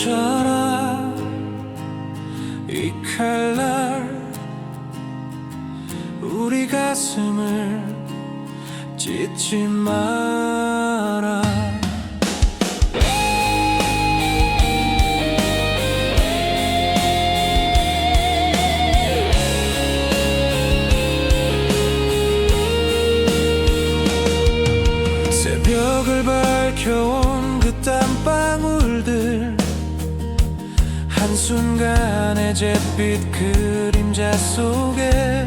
멈춰라 이 칼날 우리 가슴을 찢지 마라. 새벽을 밝혀온 그 땀방울들 한순간의 잿빛 그림자 속에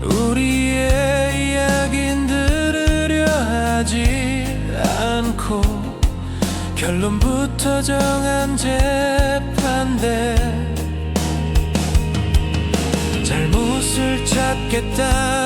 우리의 이야긴 들으려 하지 않고 결론부터 정한 재판대 잘못을 말에